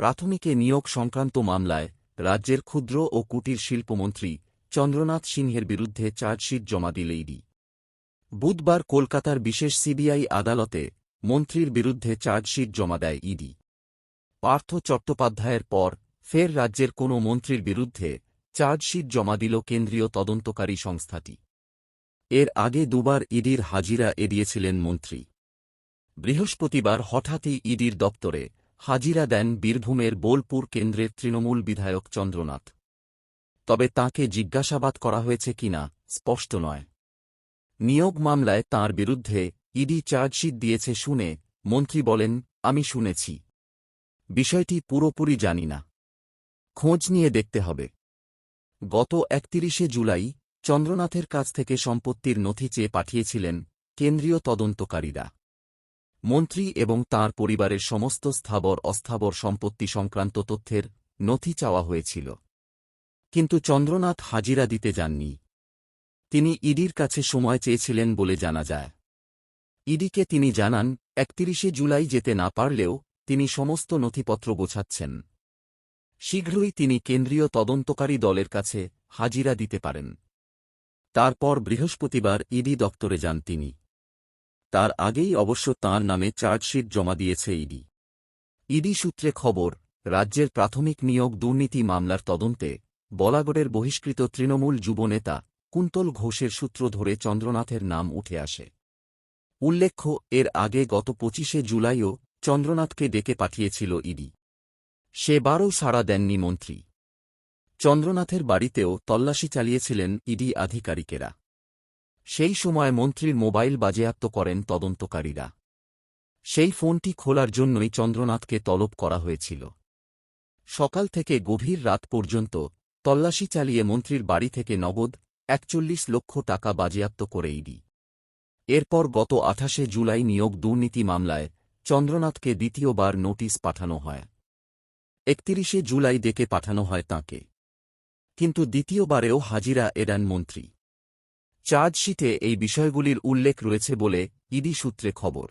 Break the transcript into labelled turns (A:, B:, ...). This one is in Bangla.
A: প্রাথমিকে নিয়োগ সংক্রান্ত মামলায় রাজ্যের ক্ষুদ্র ও কুটির শিল্পমন্ত্রী চন্দ্রনাথ সিংহের বিরুদ্ধে চার্জশিট জমা দিল ইডি বুধবার কলকাতার বিশেষ সিবিআই আদালতে মন্ত্রীর বিরুদ্ধে চার্জশিট জমা দেয় ইডি। পার্থ চট্টোপাধ্যায়ের পর ফের রাজ্যের কোনো মন্ত্রীর বিরুদ্ধে চার্জশিট জমা দিল কেন্দ্রীয় তদন্তকারী সংস্থাটি। এর আগে দুবার ইডির হাজিরা এড়িয়েছিলেন মন্ত্রী। বৃহস্পতিবার হঠাৎই ইডির দপ্তরে হাজিরা দেন বীরভূমের বোলপুর কেন্দ্রের তৃণমূল বিধায়ক চন্দ্রনাথ। তবে তাঁকে জিজ্ঞাসাবাদ করা হয়েছে কিনা স্পষ্ট নয়। নিয়োগ মামলায় তাঁর বিরুদ্ধে ইডি চার্জশিট দিয়েছে শুনে মন্ত্রী বলেন, আমি শুনেছি। বিষয়টি পুরোপুরি জানি না। খোঁজ নিয়ে দেখতে হবে। গত একতিরিশে জুলাই চন্দ্রনাথের কাছ থেকে সম্পত্তির নথি চেয়ে পাঠিয়েছিলেন কেন্দ্রীয় তদন্তকারীরা। মন্ত্রী এবং তাঁর পরিবারের সমস্ত স্থাবর অস্থাবর সম্পত্তি সংক্রান্ত তথ্যের নথি চাওয়া হয়েছিল। কিন্তু চন্দ্রনাথ হাজিরা দিতে যাননি। তিনি ইডির কাছে সময় চেয়েছিলেন বলে জানা যায়। ইডিকে তিনি জানান, একতিরিশে জুলাই যেতে না পারলেও তিনি সমস্ত নথিপত্র গোছাচ্ছেন। শীঘ্রই তিনি কেন্দ্রীয় তদন্তকারী দলের কাছে হাজিরা দিতে পারেন। তারপর বৃহস্পতিবার ইডি দপ্তরে যান তিনি। তার আগেই অবশ্য তাঁর নামে চার্জশিট জমা দিয়েছে ইডি। ইডি সূত্রে খবর, রাজ্যের প্রাথমিক নিয়োগ দুর্নীতি মামলার তদন্তে বলাগড়ের বহিষ্কৃত তৃণমূল যুবনেতা কুন্তল ঘোষের সূত্র ধরে চন্দ্রনাথের নাম উঠে আসে। উল্লেখ্য, এর আগে গত পঁচিশে জুলাইও চন্দ্রনাথকে ডেকে পাঠিয়েছিল ইডি। সেবারও সাড়া দেননি মন্ত্রী। চন্দ্রনাথের বাড়িতেও তল্লাশি চালিয়েছিলেন ইডি আধিকারিকেরা। সেই সময় মন্ত্রীর মোবাইল বাজেয়াপ্ত করেন তদন্তকারীরা। সেই ফোনটি খোলার জন্যই চন্দ্রনাথকে তলব করা হয়েছিল। সকাল থেকে গভীর রাত পর্যন্ত তল্লাশি চালিয়ে মন্ত্রীর বাড়ি থেকে নগদ একচল্লিশ লক্ষ টাকা বাজেয়াপ্ত করে ইডি। এরপর গত আঠাশে জুলাই নিয়োগ দুর্নীতি মামলায় চন্দ্রনাথকে দ্বিতীয়বার নোটিশ পাঠানো হয়। একতিরিশে জুলাই ডেকে পাঠানো হয় তাঁকে। কিন্তু দ্বিতীয়বারেও হাজিরা এড়ান মন্ত্রী। চার্জশিটে এই বিষয়গুলির উল্লেখ রয়েছে বলে ইডি সূত্রে খবর।